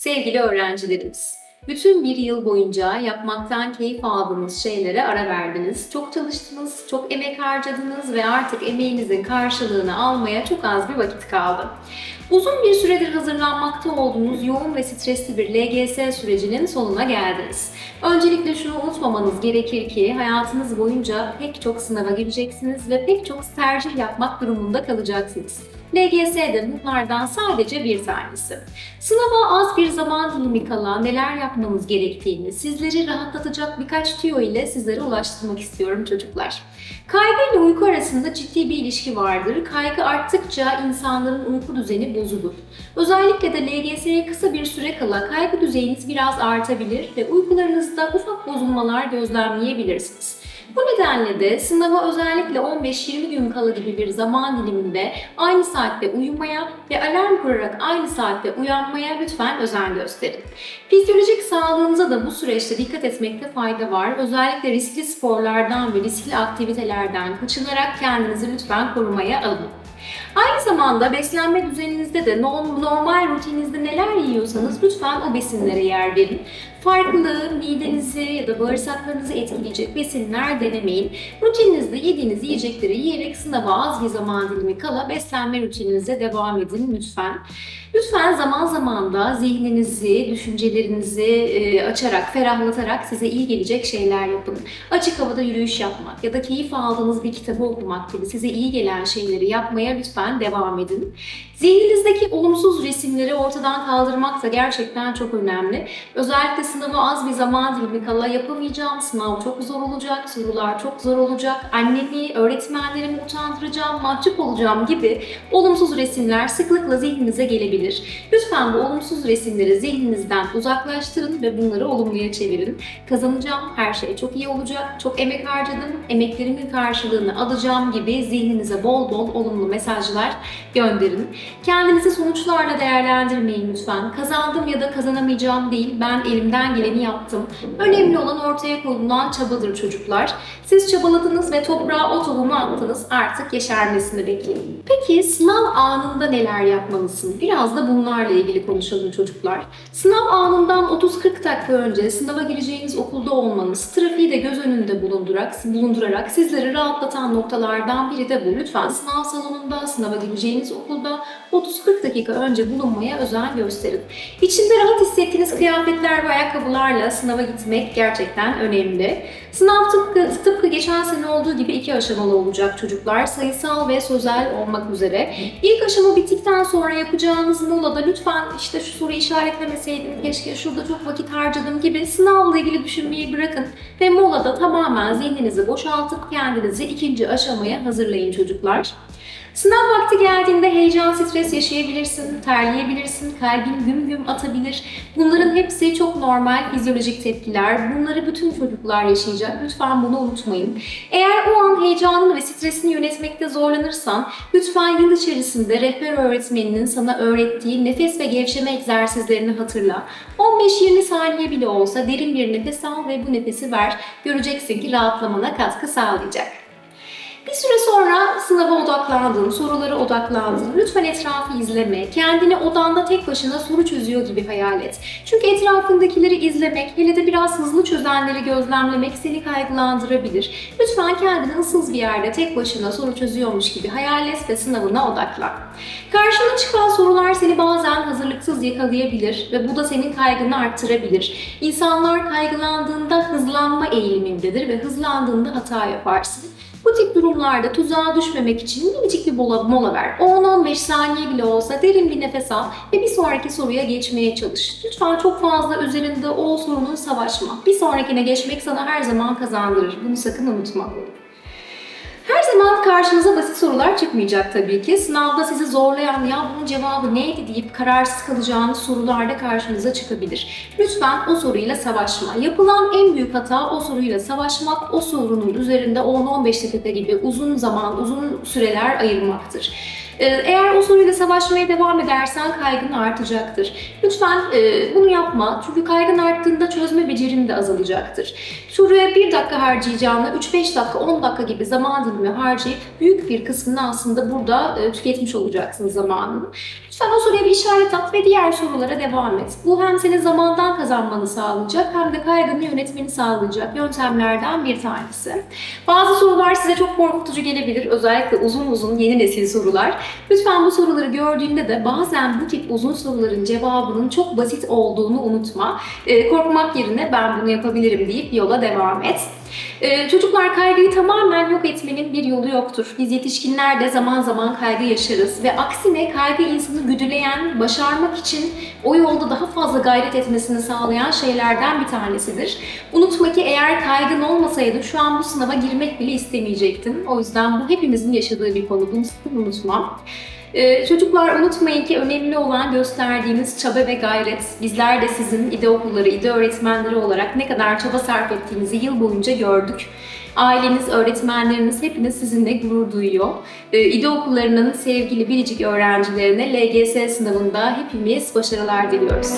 Sevgili öğrencilerimiz, bütün bir yıl boyunca yapmaktan keyif aldığınız şeylere ara verdiniz. Çok çalıştınız, çok emek harcadınız ve artık emeğinizin karşılığını almaya çok az bir vakit kaldı. Uzun bir süredir hazırlanmakta olduğunuz yoğun ve stresli bir LGS sürecinin sonuna geldiniz. Öncelikle şunu unutmamanız gerekir ki hayatınız boyunca pek çok sınava gireceksiniz ve pek çok tercih yapmak durumunda kalacaksınız. LGS de bunlardan sadece bir tanesi. Sınava az bir zaman dilimi kala neler yapmanız gerektiğini sizleri rahatlatacak birkaç tüyo ile sizlere ulaştırmak istiyorum çocuklar. Kaygı ile uyku arasında ciddi bir ilişki vardır. Kaygı arttıkça insanların uyku düzeni bozulur. Özellikle de LGS'ye kısa bir süre kala kaygı düzeyiniz biraz artabilir ve uykularınızda ufak bozulmalar gözlemleyebilirsiniz. Bu nedenle de sınava özellikle 15-20 gün kala gibi bir zaman diliminde aynı saatte uyumaya ve alarm kurarak aynı saatte uyanmaya lütfen özen gösterin. Fizyolojik sağlığınıza da bu süreçte dikkat etmekte fayda var. Özellikle riskli sporlardan ve riskli aktivitelerden kaçınarak kendinizi lütfen korumaya alın. Aynı zamanda beslenme düzeninizde de norm- normal rutininizde neler yiyorsanız lütfen o besinlere yer verin. Farklı midenizi ya da bağırsaklarınızı etkileyecek besinler denemeyin. Rutininizde yediğiniz yiyecekleri yiyerek sınava az bir zaman dilimi kala beslenme rutininize devam edin lütfen. Lütfen zaman zaman da zihninizi, düşüncelerinizi e, açarak, ferahlatarak size iyi gelecek şeyler yapın. Açık havada yürüyüş yapmak ya da keyif aldığınız bir kitabı okumak gibi size iyi gelen şeyleri yapmaya lütfen devam edin. Zihninizdeki olumsuz resimleri ortadan kaldırmak da gerçekten çok önemli. Özellikle sınava az bir zaman dilimi kala yapamayacağım, sınav çok zor olacak, sorular çok zor olacak, annemi, öğretmenlerimi utandıracağım, mahcup olacağım gibi olumsuz resimler sıklıkla zihninize gelebilir. Lütfen bu olumsuz resimleri zihninizden uzaklaştırın ve bunları olumluya çevirin. Kazanacağım, her şey çok iyi olacak, çok emek harcadım, emeklerimin karşılığını alacağım gibi zihninize bol bol olumlu mesajlar gönderin. Kendinizi sonuçlarla değerlendirmeyin lütfen. Kazandım ya da kazanamayacağım değil, ben elimden geleni yaptım. Önemli olan ortaya koyulan çabadır çocuklar. Siz çabaladınız ve toprağa o tohumu attınız, artık yeşermesini bekleyin. Peki sınav anında neler yapmalısın? Biraz da bunlarla ilgili konuşalım çocuklar. Sınav anından 30-40 dakika önce sınava gireceğiniz okulda olmanız, trafiği de göz önünde bulundurarak, bulundurarak sizleri rahatlatan noktalardan biri de bu. Lütfen sınav salonunda, sınava gireceğiniz okulda 30-40 dakika önce bulunmaya özen gösterin. İçinde rahat hissettiğiniz kıyafetler ve ayakkabılarla sınava gitmek gerçekten önemli. Sınav tıpkı, tıpkı geçen sene olduğu gibi iki aşamalı olacak çocuklar. Sayısal ve sözel olmak üzere. İlk aşama bittikten sonra yapacağınız molada lütfen işte şu soruyu işaretlemeseydim, keşke şurada çok vakit harcadım gibi sınavla ilgili düşünmeyi bırakın ve molada tamamen zihninizi boşaltıp kendinizi ikinci aşamaya hazırlayın çocuklar. Sınav vakti geldiğinde heyecan, stres yaşayabilirsin, terleyebilirsin, kalbin güm güm atabilir. Bunların hepsi çok normal fizyolojik tepkiler. Bunları bütün çocuklar yaşayacak. Lütfen bunu unutmayın. Eğer o an heyecanını ve stresini yönetmekte zorlanırsan, lütfen yıl içerisinde rehber öğretmeninin sana öğrettiği nefes ve gevşeme egzersizlerini hatırla. 15-20 saniye bile olsa derin bir nefes al ve bu nefesi ver. Göreceksin ki rahatlamana katkı sağlayacak. Bir süre sonra sınava odaklandın, sorulara odaklandın. Lütfen etrafı izleme. Kendini odanda tek başına soru çözüyor gibi hayal et. Çünkü etrafındakileri izlemek, hele de biraz hızlı çözenleri gözlemlemek seni kaygılandırabilir. Lütfen kendini ıssız bir yerde tek başına soru çözüyormuş gibi hayal et ve sınavına odaklan. Karşına çıkan sorular seni bazen hazırlıksız yakalayabilir ve bu da senin kaygını arttırabilir. İnsanlar kaygılandığında hızlanma eğilimindedir ve hızlandığında hata yaparsın. Bu tip durumlarda tuzağa düşmemek için minicik bir mola, mola ver. 10-15 saniye bile olsa derin bir nefes al ve bir sonraki soruya geçmeye çalış. Lütfen çok fazla üzerinde o sorunun savaşma. Bir sonrakine geçmek sana her zaman kazandırır. Bunu sakın unutma. Zaman karşınıza basit sorular çıkmayacak tabii ki. Sınavda sizi zorlayan ya bunun cevabı neydi deyip kararsız kalacağınız sorular da karşınıza çıkabilir. Lütfen o soruyla savaşma. Yapılan en büyük hata o soruyla savaşmak, o sorunun üzerinde 10-15 dakika gibi uzun zaman, uzun süreler ayırmaktır. Ee, Eğer o soruyla savaşmaya devam edersen kaygın artacaktır. Lütfen e, bunu yapma çünkü kaygın arttığında çözme becerin de azalacaktır. Soruya 1 dakika harcayacağına 3-5 dakika, 10 dakika gibi zaman dilimi harcayıp büyük bir kısmını aslında burada e, tüketmiş olacaksın zamanını. Lütfen o soruya bir işaret at ve diğer sorulara devam et. Bu hem senin zamandan kazanmanı sağlayacak hem de kaygını yönetmeni sağlayacak yöntemlerden bir tanesi. Bazı sorular size çok korkutucu gelebilir. Özellikle uzun uzun yeni nesil sorular. Lütfen bu soruları gördüğünde de bazen bu tip uzun soruların cevabının çok basit olduğunu unutma. Ee, korkmak yerine ben bunu yapabilirim deyip yola devam et. Ee, çocuklar kaygıyı tamamen yok etmenin bir yolu yoktur. Biz yetişkinler de zaman zaman kaygı yaşarız ve aksine kaygı insanı güdüleyen, başarmak için o yolda daha fazla gayret etmesini sağlayan şeylerden bir tanesidir. Unutma ki eğer kaygın olmasaydı şu an bu sınava girmek bile istemeyecektin. O yüzden bu hepimizin yaşadığı bir konu. Bunu sakın unutma. Ee, çocuklar unutmayın ki önemli olan gösterdiğiniz çaba ve gayret. Bizler de sizin İDE okulları, İDE öğretmenleri olarak ne kadar çaba sarf ettiğinizi yıl boyunca gördük. Aileniz, öğretmenleriniz hepiniz sizinle gurur duyuyor. Ee, İDE okullarının sevgili biricik öğrencilerine LGS sınavında hepimiz başarılar diliyoruz.